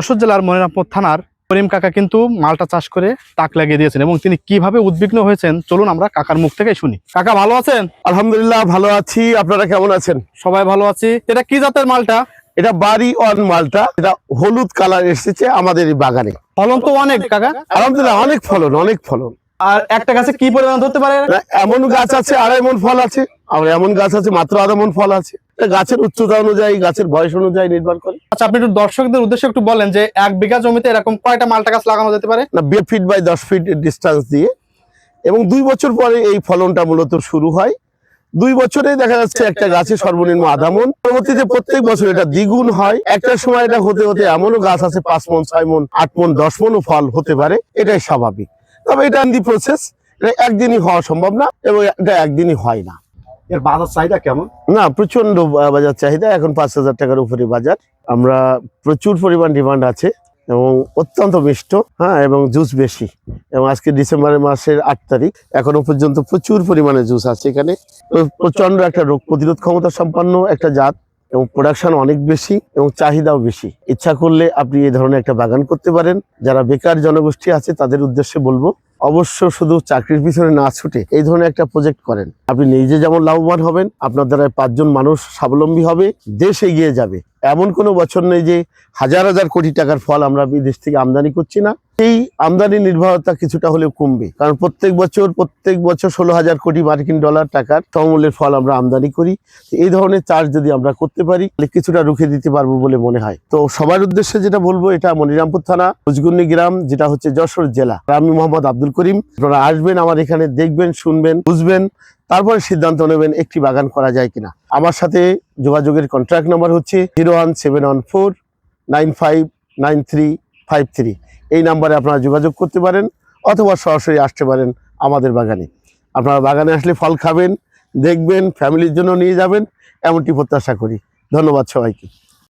যশোর জেলার মনিরামপুর থানার করিম কাকা কিন্তু মালটা চাষ করে তাক লাগিয়ে দিয়েছেন এবং তিনি কীভাবে উদ্বিগ্ন হয়েছেন চলুন আমরা কাকার মুখ থেকে শুনি। কাকা ভালো আছেন? আলহামদুলিল্লাহ ভালো আছি। আপনারা কেমন আছেন? সবাই ভালো আছি। এটা কি জাতের মালটা? এটা বাড়ি অন মালটা। এটা হলুদ কালার এসেছে আমাদের এই বাগানে। ফলন তো অনেক কাকা। আলহামদুলিল্লাহ অনেক ফলন অনেক ফলন। আর একটা গাছে কি পরিমাণ ধরতে পারে? এমন গাছ আছে আড়াই মন ফল আছে। আর এমন গাছ আছে মাত্র আধা মন ফল আছে। গাছের উচ্চতা অনুযায়ী গাছের বয়স অনুযায়ী নির্ভর করে। আচ্ছা আপনি একটু দর্শকদের উদ্দেশ্যে একটু বলেন যে এক বিঘা জমিতে এরকম কয়টা মালটা গাছ লাগানো যেতে পারে? না ফিট বাই দশ ফিট ডিস্টেন্স দিয়ে। এবং দুই বছর পরে এই ফলনটা মূলত শুরু হয়। দুই বছরে দেখা যাচ্ছে একটা সর্বনিম্ন আধা পরবর্তীতে প্রত্যেক বছর এটা দ্বিগুণ হয়। একটা সময় এটা হতে হতে এমনও গাছ আছে, পাঁচ মন, ছয় মন, আট মন, দশ মনও ফল হতে পারে। এটাই স্বাভাবিক। তবে এটা দি প্রসেস এটা একদিনই হওয়া সম্ভব না, এবং এটা একদিনই হয় না। এর বাজার চাহিদা কেমন? না প্রচণ্ড বাজার চাহিদা। এখন পাঁচ হাজার টাকার উপরে বাজার। আমরা প্রচুর পরিমাণ ডিমান্ড আছে এবং অত্যন্ত মিষ্ট হ্যাঁ এবং জুস বেশি। এবং আজকে ডিসেম্বর মাসের আট তারিখ। এখনও পর্যন্ত প্রচুর পরিমাণে জুস আছে এখানে। প্রচণ্ড একটা রোগ প্রতিরোধ ক্ষমতা সম্পন্ন একটা জাত। এবং প্রোডাকশন অনেক বেশি এবং চাহিদাও বেশি। ইচ্ছা করলে আপনি এই ধরনের একটা বাগান করতে পারেন। যারা বেকার জনগোষ্ঠী আছে, তাদের উদ্দেশ্যে বলব, অবশ্য শুধু চাকরির পিছনে না ছুটে এই ধরনের একটা প্রজেক্ট করেন। আপনি নিজে যেমন লাভবান হবেন, আপনার দ্বারা পাঁচজন মানুষ স্বাবলম্বী হবে, দেশ এগিয়ে যাবে। এমন কোনো বছর নেই যে হাজার হাজার কোটি টাকার ফল আমরা বিদেশ থেকে আমদানি করছি না। এই আমদানি নির্ভরতা কিছুটা হলেও কমবে। কারণ প্রত্যেক বছর প্রত্যেক বছর ষোলো হাজার কোটি মার্কিন ডলার টাকার সমমূল্যের ফল আমরা আমদানি করি। এই ধরনের চার্জ যদি আমরা করতে পারি, তাহলে কিছুটা রুখে দিতে পারব বলে মনে হয়। তো সবার উদ্দেশ্যে যেটা বলব, এটা মনিরামপুর থানা উজগুন্নি গ্রাম, যেটা হচ্ছে যশোর জেলা। আমি মোহাম্মদ আব্দুল করিম। আপনারা আসবেন আমার এখানে, দেখবেন, শুনবেন, বুঝবেন। তারপরে সিদ্ধান্ত নেবেন একটি বাগান করা যায় কিনা। আমার সাথে যোগাযোগের কন্ট্রাক্ট নাম্বার হচ্ছে zero one seven one four nine five nine three five three এই নাম্বারে আপনারা যোগাযোগ করতে পারেন অথবা সরাসরি আসতে পারেন আমাদের বাগানে। আপনারা বাগানে আসলে ফল খাবেন, দেখবেন, ফ্যামিলির জন্য নিয়ে যাবেন, এমনটি প্রত্যাশা করি। ধন্যবাদ সবাইকে।